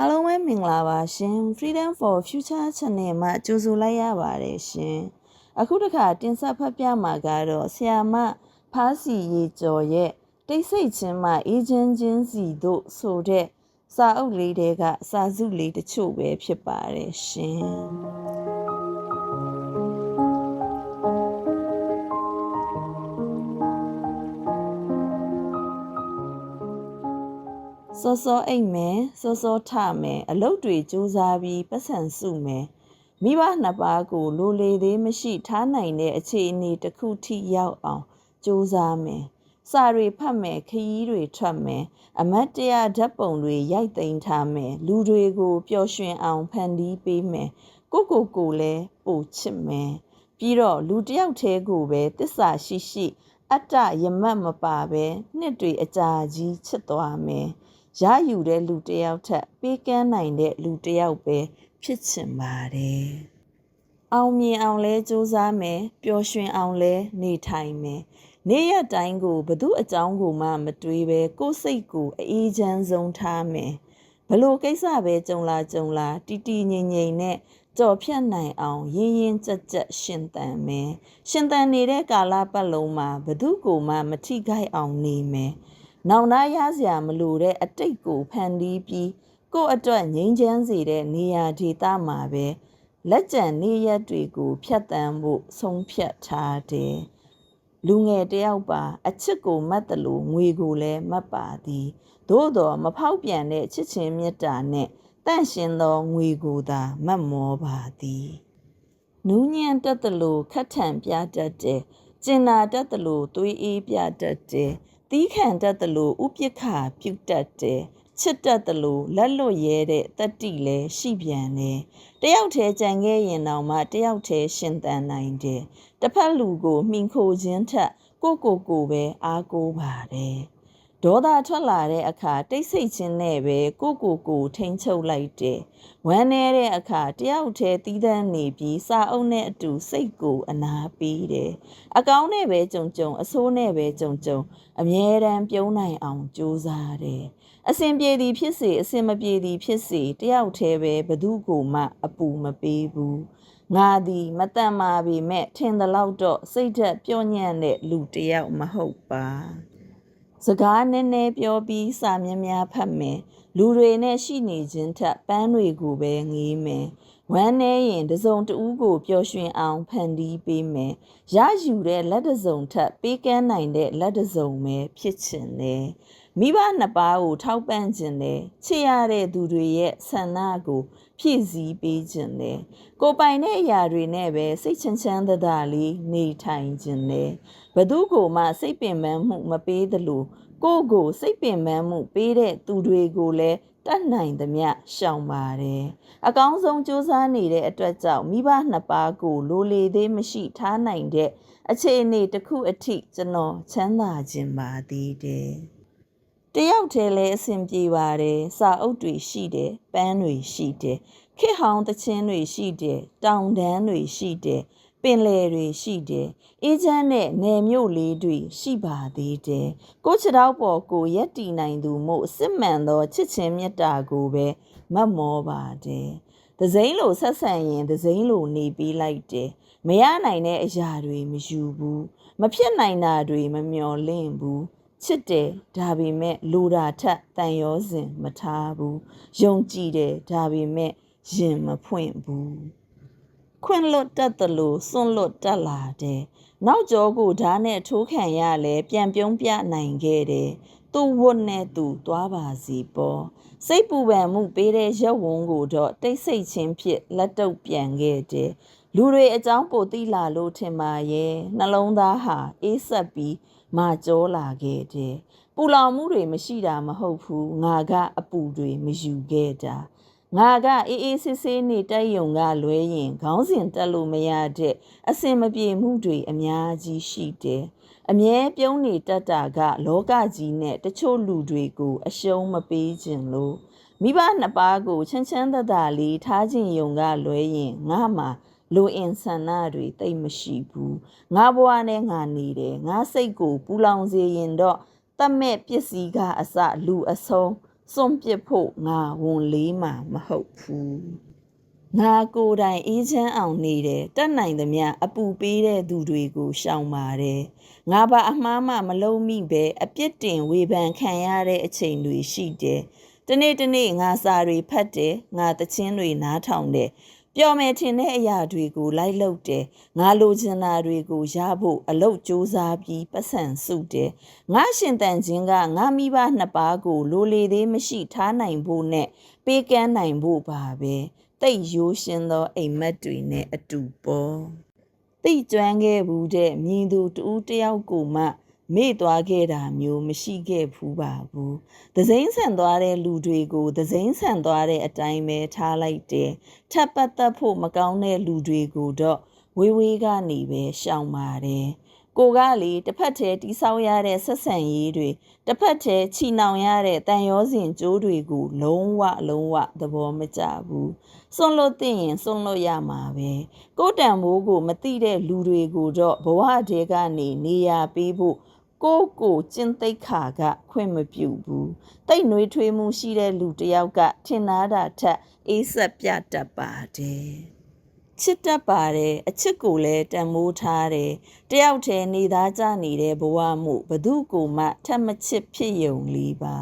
အားလုံးပဲမင်္ဂလာပါရှင် Freedom for Future Channel မှာကြိုဆိုလိုက်ရပါတယ်ရှင်အခုတစ်ခါတင်ဆက်ဖတ်ပြမှာကတော့ဆ iam မဖားစီရေကျော်ရဲ့တိတ်ဆိတ်ချင်းမှအေးချမ်းချင်းစီတို့ဆိုတဲ့စာအုပ်လေးတွေကစာစုလေးတချို့ပဲဖြစ်ပါတယ်ရှင် စောစောအိတ်မယ်စောစောထမယ်အလုတ်တွေစူးစားပြီးပတ်စံစုမယ်မိဘနှစ်ပါးကိုလိုလေသေးမရှိထားနိုင်တဲ့အခြေအနေတစ်ခုထိရောက်အောင်စူးစားမယ်စာတွေဖတ်မယ်ခရီးတွေထွက်မယ်အမတ်တရဓာတ်ပုံတွေရိုက်သိမ်းထားမယ်လူတွေကိုပျော်ရွှင်အောင်ဖန်တီးပေးမယ်ကိုကိုကိုလည်းပို့ချစ်မယ်ပြီးတော့လူတစ်ယောက်တည်းကိုပဲတစ္ဆာရှိရှိ အတ္တယမတ်မပါပဲနှစ်တွေအကြာကြီးချစ်သွားမယ် ရယူတဲ့လူတစ်ယောက်ထက်ပေးကမ်းနိုင်တဲ့လူတစ်ယောက်ပဲဖြစ်ချင်ပါတယ်အောင်မြင်အောင်လဲစူးစမ်းမယ်ပျော်ရွှင်အောင်လဲနေထိုင်မယ်နေ့ရက်တိုင်းကိုဘသူအကြောင်းကိုမှမတွေးပဲကိုယ်စိတ်ကိုအေးချမ်းဆုံးထားမယ်ဘလို့ကိစ္စပဲကြုံလာကြုံလာတီတီငိမ့်ငိမ့်နဲ့ကြော်ဖြတ်နိုင်အောင်ရင်းရင်းကြက်ကြက်ရှင်သန်မယ်ရှင်သန်နေတဲ့ကာလပတ်လုံးမှာဘသူကိုမှမထိခိုက်အောင်နေမယ် နောင်တရစရာမလိုတဲ့အတိတ်ကိုဖန်တီးပြီးကိုယ့်အတွက်ငြိမ်းချမ်းစေတဲ့နေရာဒေသမှာပဲလက်ကျန်နေရက်တွေကိုဖြတ်တန်းဖို့ဆုံးဖြတ်ထားတယ်လူငယ်တယောက်ပါ အချစ်ကိုမတ်တယ်လို့ငွေကိုလည်းမတ်ပါသည်သို့တော်မဖောက်ပြန်တဲ့ချစ်ချင်းမေတ္တာနဲ့တန့်ရှင်သောငွေကိုသာမတ်မောပါသည်နူးညံ့တတ်တယ်လို့ခတ်ထန်ပြတတ်တယ်ကျင်နာတတ်တယ်လို့သွေးအေးပြတတ်တယ် တီးခံတတ်တယ်လို့ဥပိ္ပခာပြုတ်တတ်တယ်ချစ်တတ်တယ်လို့လက်လွတ်ရဲတဲ့တတ္တိလည်းရှိပြန်တယ်တယောက်တည်းကြံခဲ့ရင်တော့မှတယောက်တည်းရှင်သန်နိုင်တယ်တစ်ဖက်လူကိုမှီခိုခြင်းထက်ကိုကိုကိုပဲအားကိုးပါတယ် ဒေါသထွက်လာတဲ့အခါတိတ်ဆိတ်ခြင်းနဲ့ပဲကိုကိုကိုထိန်ချုပ်လိုက်တယ်ဝမ်းနေတဲ့အခါတယောက်တည်းတီးတန်းနေပြီးစာအုပ်နဲ့အတူစိတ်ကိုအနာပေးတယ်အကောင်းနဲ့ပဲကြုံကြုံအဆိုးနဲ့ပဲကြုံကြုံအမြဲတမ်းပြုံးနိုင်အောင်ကြိုးစားတယ်အစဉ်ပြေသည်ဖြစ်စေအစဉ်မပြေသည်ဖြစ်စေတယောက်တည်းပဲဘသူကိုမှအပူမပေးဘူးငါသည်မတန်မာပေမဲ့ထင်သလောက်တော့စိတ်ဓာတ်ပြော့ညံ့တဲ့လူတစ်ယောက်မဟုတ်ပါ စကားနည်းနည်းပြောပြီးစာများများဖတ်မယ်လူတွေနဲ့ရှိနေခြင်းထက်ပန်းတွေကိုပဲငေးမယ်ဝမ်းနေရင်တစုံတဦးကိုပျော်ရွှင်အောင်ဖန်တီးပေးမယ်ရယူတဲ့လက်တစုံထက်ပေးကမ်းနိုင်တဲ့လက်တစုံပဲဖြစ်ချင်တယ်မိဘနှစ်ပါးကိုထောက်ပံ့ခြင်းနဲ့ချစ်ရတဲ့သူတွေရဲ့ဆန္ဒကိုဖြည့်ဆည်းပေးခြင်းနဲ့ကိုပိုင်တဲ့အရာတွေနဲ့ပဲစိတ်ချမ်းချမ်းသာသာလေးနေထိုင်ခြင်းနဲ့ ဘသူကိုမှစိတ်ပင်ပန်းမှုမပေးသလိုကိုယ့်ကိုစိတ်ပင်ပန်းမှုပေးတဲ့သူတွေကိုလည်းတတ်နိုင်သမျှရှောင်ပါတယ်အကောင်းဆုံးစူးစမ်းနေတဲ့အတွက်ကြောင့်မိဘနှစ်ပါးကိုလိုလေသေးမရှိထားနိုင်တဲ့အခြေအနေတစ်ခုအထိကျွန်တော်ချမ်းသာခြင်းပါသေးတယ်တယောက်တည်းလည်းအဆင်ပြေပါတယ်စာအုပ်တွေရှိတယ်ပန်းတွေရှိတယ်ခေတ်ဟောင်းသချင်းတွေရှိတယ်တောင်တန်းတွေရှိတယ် ပင်လယ်တွေရှိတယ်အေးချမ်းတဲ့နယ်မြို့လေးတွေရှိပါသေးတယ်ကိုချတောက်ပေါ်ကိုရက်တီနိုင်သူမို့အစစ်မှန်သောချစ်ချင်းမေတ္တာကိုပဲမတ်မောပါတယ်ဒဇိမ့်လိုဆက်ဆံရင်ဒဇိမ့်လိုနေပြီးလိုက်တယ်မရနိုင်တဲ့အရာတွေမယူဘူးမဖြစ်နိုင်တာတွေမမျော်လင့်ဘူးချစ်တယ်ဒါပေမဲ့လိုတာထက်တန်ရောစဉ်မထားဘူးယုံကြည်တယ်ဒါပေမဲ့ရင်မဖွင့်ဘူး ခွင့်လွတ်တတ်တယ်လို့စွန့်လွတ်တတ်လာတယ်နောက်ကျောကိုဓာတ်နဲ့ထိုးခံရလဲပြန်ပြုံးပြနိုင်ခဲ့တယ်သူ့ဝတ်နဲ့သူသွားပါစီပေါ်စိတ်ပူပန်မှုပေးတဲ့ရက်ဝန်းကိုတော့တိတ်ဆိတ်ခြင်းဖြစ်လက်တုပ်ပြန်ခဲ့တယ်လူတွေအကြောင်းပိုသိလာလို့ထင်ပါရဲ့နှလုံးသားဟာအေးဆက်ပြီးမာကြောလာခဲ့တယ်ပူလောင်မှုတွေမရှိတာမဟုတ်ဘူးငါကအပူတွေမယူခဲ့တာ ငါကအေးအေးဆေးဆေးနေတက်ယုံကလွဲရင်ခေါင်းစဉ်တက်လို့မရတဲ့အစင်မပြေမှုတွေအများကြီးရှိတယ်အမြဲပြုံးနေတတ်တာက လောကကြီးနဲ့တချို့လူတွေကို အရှုံးမပေးခြင်းလို့မိဘနှစ်ပါးကိုချမ်းချမ်းသာသာလေးထားခြင်းယုံကလွဲရင်ငါမှလိုအင်ဆန္ဒတွေတိတ်မရှိဘူးငါဘဝနဲ့ငါနေတယ်ငါစိတ်ကိုပူလောင်စေရင်တော့တတ်မဲ့ပစ္စည်းကအစလူအဆုံး စွန့်ပစ်ဖို့ငါဝန်လေးမှာမဟုတ်ဘူးငါကိုယ်တိုင်အေးချမ်းအောင်နေတယ်တက်နိုင်သမျှအပူပေးတဲ့သူတွေကိုရှောင်ပါတယ်ငါပါအမှားမှမလုံးမိပဲအပြစ်တင်ဝေဖန်ခံရတဲ့အချိန်တွေရှိတယ်တနေ့တနေ့ငါစာတွေဖတ်တယ်ငါသချင်းတွေနားထောင်တယ် ပျော်မယ်ထင်တဲ့အရာတွေကိုလိုက်လုပ်တယ်ငါလိုချင်တာတွေကိုရဖို့အလုပ်စူးစမ်းပြီးပတ်စံစုတယ်ငါရှင်တန်ခြင်းကငါမိဘနှစ်ပါးကိုလိုလေသေးမရှိထားနိုင်ဖို့နဲ့ပေးကမ်းနိုင်ဖို့ပါပဲတိတ်ရိုးရှင်းသောအိမ်မက်တွေနဲ့အတူပေါ်တိတ်ကျွမ်းခဲ့ဘူးတဲ့မြင်သူတူတယောက်ကိုမှ မေ့သွားခဲ့တာမျိုးမရှိခဲ့ဘူးပါဘူး။သစိမ့်ဆန်သွားတဲ့လူတွေကိုသစိမ့်ဆန်သွားတဲ့အတိုင်းပဲထားလိုက်တယ်။ထပ်ပတ်သက်ဖို့မကောင်းတဲ့လူတွေကိုတော့ဝေးဝေးကနေပဲရှောင်ပါတယ်။ကိုကလေတစ်ဖက်တည်းတိဆောက်ရတဲ့ဆက်ဆံရေးတွေတစ်ဖက်တည်းချီနှောင်ရတဲ့တန်ရောစင်ကြိုးတွေကိုလုံးဝလုံးဝသဘောမကျဘူး။စွန့်လို့သိရင်စွန့်လို့ရမှာပဲ။ကိုယ်တန်မိုးကိုမသိတဲ့လူတွေကိုတော့ဘဝတည်းကနေနေရာပေးဖို့ ကိုယ့်ကိုကျင့်သိက္ခာကခွင့်မပြုဘူးတိတ်နှွေးထွေးမှုရှိတဲ့လူတစ်ယောက်ကထင်နာတာထက်အေးဆက်ပြတတ်ပါတယ်ချစ်တတ်ပါတယ်အချစ်ကိုလည်းတန်မိုးထားတယ်တယောက်တည်းနေသားကြနေတဲ့ဘဝမှုဘသူကိုမှထက်မချစ်ဖြစ်ယုံလေးပါ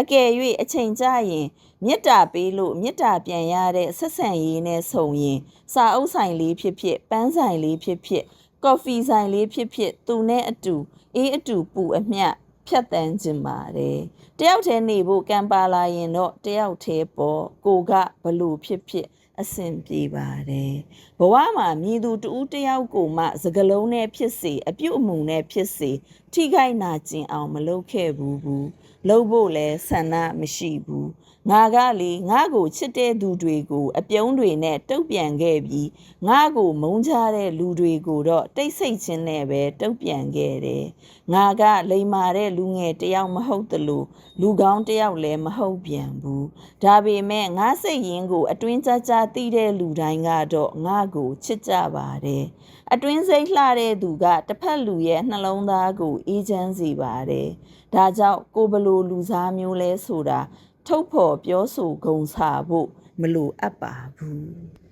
အကယ်၍အချိန်ကြရင်မေတ္တာပေးလို့မေတ္တာပြန်ရတဲ့ဆက်ဆံရေးနဲ့ဆုံရင် စာအုပ်ဆိုင်လေးဖြစ်ဖြစ်ပန်းဆိုင်လေးဖြစ်ဖြစ်ကော်ဖီဆိုင်လေးဖြစ်ဖြစ်သူနဲ့အတူ အေးအတူပူအမျှဖြတ်တန်းခြင်းပါတယ်တယောက်တည်းနေဖို့ကံပါလာရင်တော့တယောက်တည်းပေါ့ကိုကဘလို့ဖြစ်ဖြစ်အဆင်ပြေပါတယ်ဘဝမှာမြည်သူတူတယောက်ကိုမှစကလုံးနဲ့ဖြစ်စေအပြုတ်အမူနဲ့ဖြစ်စေထိခိုက်နာကျင်အောင်မလုပ်ခဲ့ဘူးဘူးလုပ်ဖို့လဲဆန္ဒမရှိဘူး ငါကလေငါ့ကိုချစ်တဲ့သူတွေကို အပြုံးတွေနဲ့တုတ်ပြန်ခဲ့ပြီးငါ့ကိုမုန်းကြတဲ့လူတွေကိုတော့တိတ်ဆိတ်ခြင်းနဲ့ပဲတုတ်ပြန်ခဲ့တယ်ငါကလိမ်မာတဲ့လူငယ်တယောက်မဟုတ်သလိုလူကောင်းတယောက်လည်းမဟုတ်ပြန်ဘူးဒါပေမဲ့ငါစိတ်ရင်းကို အတွင်းကြကြသိတဲ့လူတိုင်းကတော့ငါ့ကိုချစ်ကြပါတယ်အတွင်းစိတ်လှတဲ့သူကတစ်ဖက်လူရဲ့နှလုံးသားကိုအေးချမ်းစေပါတယ်ဒါကြောင့်ကိုဘလိုလူစားမျိုးလဲဆိုတာ ထုတ်ဖော်ပြောဆိုဂုံစာဖို့မလိုအပ်ပါဘူး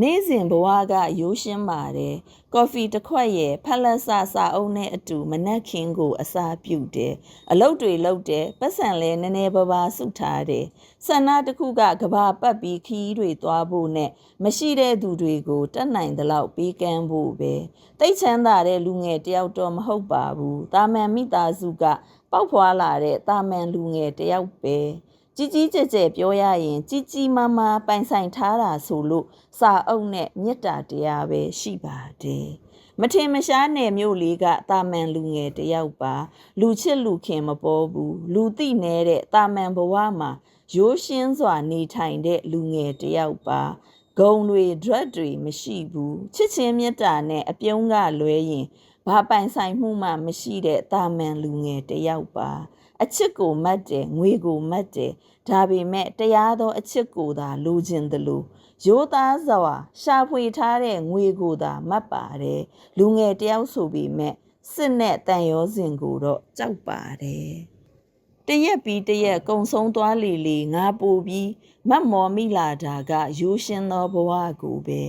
နေ့စဉ်ဘဝကရိုးရှင်းပါတယ်ကော်ဖီတစ်ခွက်ရဲ့ဖက်လက်ဆစာအုပ်နဲ့အတူမနက်ခင်းကို အစာပြုတ်တယ်အလုပ်တွေလုပ်တယ်ပတ်စံလဲနည်းနည်းပါးပါးစုထားတယ်ဆန္ဒတစ်ခုကကဘာပတ်ပြီးခီးတွေသွားဖို့နဲ့မရှိတဲ့သူတွေကိုတတ်နိုင်သလောက်ပေးကမ်းဖို့ပဲတိတ်ချမ်းသာတဲ့လူငယ်တယောက်တော့မဟုတ်ပါဘူးတာမန်မိသားစုကပေါက်ဖွာလာတဲ့တာမန်လူငယ်တယောက်ပဲ ကြီးကြီးကျယ်ကျယ်ပြောရရင်ကြီးကြီးမားမားပိုင်ဆိုင်ထားတာဆိုလို့စာအုပ်နဲ့မေတ္တာတရားပဲရှိပါတယ်မထင်မရှားနယ်မြို့လေးကတာမန်လူငယ်တယောက်ပါလူချစ်လူခင်မပေါ်ဘူးလူသိနေတဲ့တာမန်ဘဝမှာရိုးရှင်းစွာနေထိုင်တဲ့လူငယ်တယောက်ပါဂုံတွေ drug တွေမရှိဘူးချစ်ချင်းမေတ္တာနဲ့အပြုံးကလွဲရင်ဘာပိုင်ဆိုင်မှုမှမရှိတဲ့တာမန်လူငယ်တယောက်ပါ အချစ်ကိုမတ်တယ်ငွေကိုမတ်တယ်ဒါပေမဲ့တရားသော အချစ်ကိုသာလိုချင်တယ်လို့ရိုးသားစွာရှာဖွေထားတဲ့ငွေကိုသာမတ်ပါတယ်လူငယ်တယောက်ဆိုပေမဲ့စစ်နဲ့တန်ရောစင်ကိုတော့ကြောက်ပါတယ်တရက်ပြီးတရက်ကုံဆုံးသွားလေလေငါပိုပြီးမတ်မော်မိလာတာကရိုးရှင်းသောဘဝကိုပဲ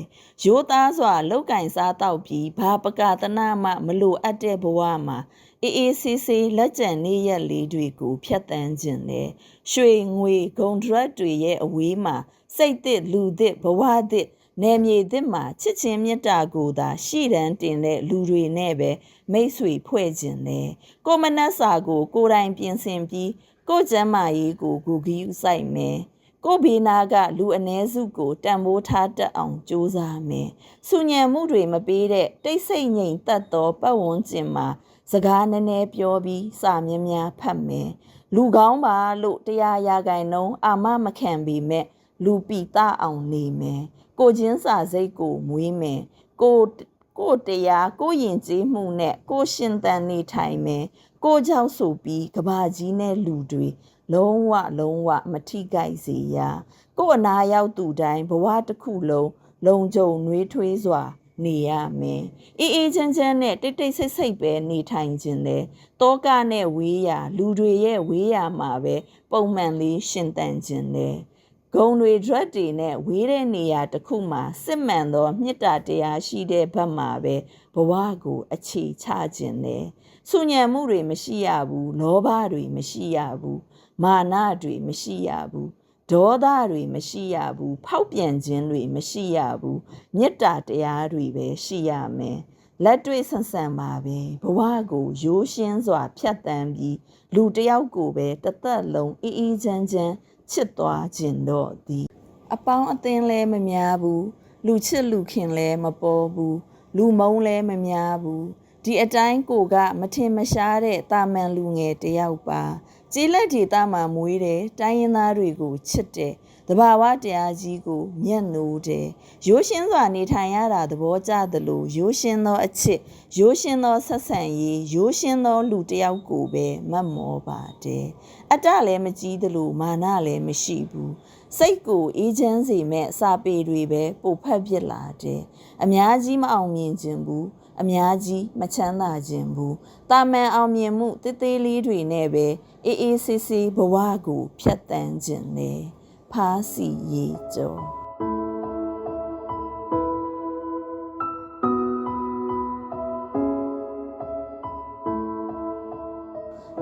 ရိုးသားစွာလောက်ကင်စားတော့ပြီးဘာပကသနာမှမလိုအပ်တဲ့ဘဝမှာ အေးအေးဆေးဆေးလက်ကျန်နေရက်လေးတွေကိုဖျက်ဆီးခြင်းနဲ့ရွှေငွေဂုံဒရက်တွေရဲ့အဝေးမှာစိတ်သစ်လူသစ်ဘဝသစ်နယ်မြေသစ်မှာချစ်ချင်းမေတ္တာကိုသာရှေ့တန်းတင်တဲ့လူတွေနဲ့ပဲမိတ်ဆွေဖွဲ့ခြင်းနဲ့ကိုမနက်စာကို ကိုယ်တိုင်ပြင်ဆင်ပြီးကိုကျမ်းမာရေးကိုဂူဂီးဥဆိုင်မယ်ကိုဘေးနာကလူအ ਨੇ စုကိုတန်ဖိုးထားတတ်အောင်ကြိုးစားမယ်။ဆုညံမှုတွေမပေးတဲ့တိတ်ဆိတ်ငြိမ်သက်သောပတ်ဝန်းကျင်မှာ စကားနည်းနည်းပြောပြီးစာမြင်းများဖတ်မယ်လူကောင်းပါလို့တရားရာဂိုင်နှုံးအာမမခံပေမဲ့လူပီတအောင်နေမယ်ကိုချင်းစာစိတ်ကိုမွေးမယ်ကိုကိုတရားကိုယဉ်ကျေးမှုနဲ့ကိုရှင်တန်နေထိုင်မယ်ကိုကြောက်ဆိုပြီးကဘာကြီးနဲ့လူတွေလုံးဝလုံးဝမထိကြိုက်စေရကိုအနာရောက်သူတိုင်းဘဝတစ်ခုလုံးလုံခြုံနှွေးထွေးစွာ နေရမယ်အေးအေးချမ်းချမ်းနဲ့တိတ်တိတ်ဆိတ်ဆိတ်ပဲနေထိုင်ခြင်းလေတောကနဲ့ဝေးရာလူတွေရဲ့ဝေးရာမှာပဲပုံမှန်လေးရှင်သန်ခြင်းလေဂုံတွေ drug တွေနဲ့ဝေးတဲ့နေရာတစ်ခုမှာစစ်မှန်သောမေတ္တာတရားရှိတဲ့ဘက်မှာပဲဘဝကိုအခြေချခြင်းလေဆုညံမှုတွေမရှိရဘူးလောဘတွေမရှိရဘူးမာနတွေမရှိရဘူး ဒေါသတွေမရှိရဘူးဖောက်ပြန်ခြင်းတွေမရှိရဘူးမေတ္တာတရားတွေပဲရှိရမယ်လက်တွေ့ဆန်ဆန်ပါပဲဘဝကိုရိုးရှင်းစွာဖြတ်တန်းပြီးလူတစ်ယောက်ကိုပဲတစ်သက်လုံးအေးအေးချမ်းချမ်းချစ်သွားခြင်းတော့သည်အပေါင်းအသင်းလဲမများဘူးလူချစ်လူခင်လဲမပေါ်ဘူးလူမုန်းလဲမများဘူးဒီအတိုင်းကိုက မထင်မရှားတဲ့တာမန်လူငယ်တစ်ယောက်ပါ ကြေးလက်ဒေတာမှာမွေးတယ်တိုင်းရင်းသားတွေကိုချစ်တယ်တဘာဝတရားကြီးကိုမျက်နှိုးတယ်ရိုးရှင်းစွာနေထိုင်ရတာသဘောကျသလိုရိုးရှင်းသောအချစ်ရိုးရှင်းသောဆက်ဆံရေးရိုးရှင်းသောလူတစ်ယောက်ကိုပဲမတ်မောပါတယ်အတ္တလည်းမကြီးသလိုမာနလည်းမရှိဘူးစိတ်ကိုအေးချမ်းစေမဲ့စာပေတွေပဲပိုဖက်ပြစ်လာတယ်အများကြီးမအောင်မြင်ခြင်းဘူး အများကြီးမချမ်းသာခြင်းဘူးတာမန်အောင်မြင်မှုတေးသေးလေးတွေနဲ့ပဲအေးအေးဆေးဆေးဘဝကိုဖြတ်တန်းခြင်းလေဖားစီရေကျော်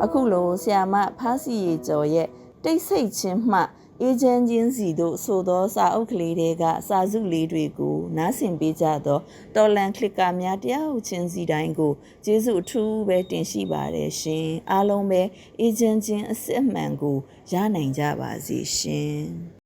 အခုလိုဆီယာမဖားစီရေကျော်ရဲ့တိတ်ဆိတ်ခြင်းမှအေဂျင့်ချင်းစီတို့ဆိုသောစာအုပ်ကလေးတွေကစာစုလေးတွေကို နားဆင်ပေးကြသောတော်လန်ကလစ်ကာများတယောက်ချင်းစီတိုင်းကိုကျေးဇူးအထူးပဲတင်ရှိပါတယ်ရှင်အားလုံးပဲအေဂျင့်ချင်းအစ်စ်အမှန်ကိုရနိုင်ကြပါစေရှင်